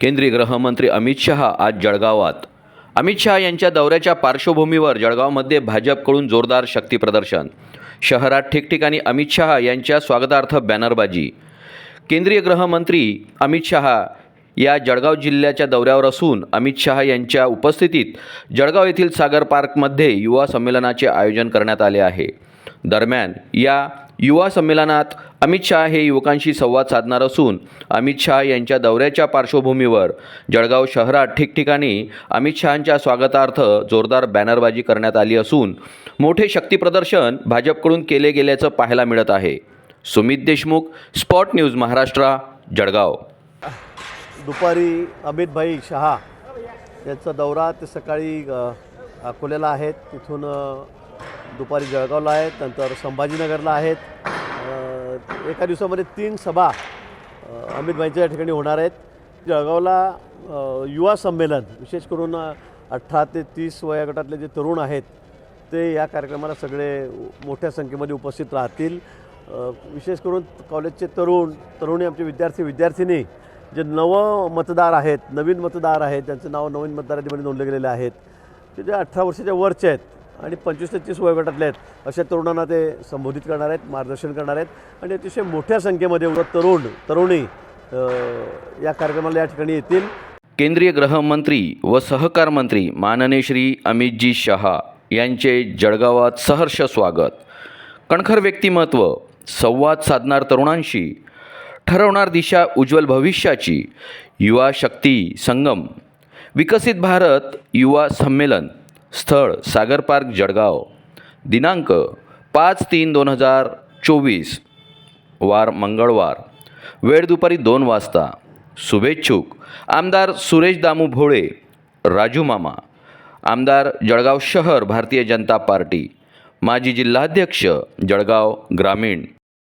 केंद्रीय गृहमंत्री अमित शहा आज जळगावात. अमित शहा यांच्या दौऱ्याच्या पार्श्वभूमीवर जळगावमध्ये भाजपकडून जोरदार शक्तीप्रदर्शन शहरात ठिकठिकाणी अमित शहा यांच्या स्वागतार्थ बॅनरबाजी. केंद्रीय गृहमंत्री अमित शहा या जळगाव जिल्ह्याच्या दौऱ्यावर असून अमित शहा यांच्या उपस्थितीत जळगाव येथील सागर पार्कमध्ये युवा संमेलनाचे आयोजन करण्यात आले आहे. दरम्यान या युवा संमेलनात अमित शहा हे युवकांशी संवाद साधणार असून अमित शहा यांच्या दौऱ्याच्या पार्श्वभूमीवर जळगाव शहरात ठिकठिकाणी अमित शहांच्या स्वागतार्थ जोरदार बॅनरबाजी करण्यात आली असून मोठे शक्तीप्रदर्शन भाजपकडून केले गेल्याचं पाहायला मिळत आहे. Sumit Deshmukh spot news Maharashtra Jalgaon. दुपारी अमितभाई शहा यांचा दौरा ते सकाळी अकोल्याला आहेत. तिथून दुपारी जळगावला आहेत नंतर संभाजीनगरला आहेत. एका दिवसामध्ये तीन सभा अमितभाईंच्या या ठिकाणी होणार आहेत. जळगावला युवा संमेलन विशेष करून अठरा ते तीस वयोगटातले जे तरुण आहेत ते या कार्यक्रमाला सगळे मोठ्या संख्येमध्ये उपस्थित राहतील. विशेष करून कॉलेजचे तरुण तरुणी आमचे विद्यार्थी विद्यार्थिनी जे नव मतदार आहेत नवीन मतदार आहेत त्यांचं नाव नवीन मतदार यादीमध्ये नोंदले गेलेले आहेत. ते जे अठरा वर्षाच्या वरचे आहेत आणि पंचवीस ते तीस वयोगटातले आहेत. अशा तरुणांना ते संबोधित करणार आहेत मार्गदर्शन करणार आहेत. आणि अतिशय मोठ्या संख्येमध्ये तरुण तरुणी या कार्यक्रमाला या ठिकाणी येतील. केंद्रीय गृहमंत्री व सहकार मंत्री माननीय श्री अमितजी शहा यांचे जळगावात सहर्ष स्वागत. कणखर व्यक्तिमत्व संवाद साधणार तरुणांशी ठरवणार दिशा उज्ज्वल भविष्याची युवा शक्ती संगम. विकसित भारत युवा संमेलन. स्थळ सागर पार्क जळगाव. दिनांक पाच तीन दोन हजार चोवीस वार मंगळवार. वेळ दुपारी दोन वाजता. शुभेच्छुक. आमदार सुरेश दामू भोळे राजू मामा. आमदार जळगाव शहर भारतीय जनता पार्टी. माजी जिल्हाध्यक्ष जळगाव ग्रामीण.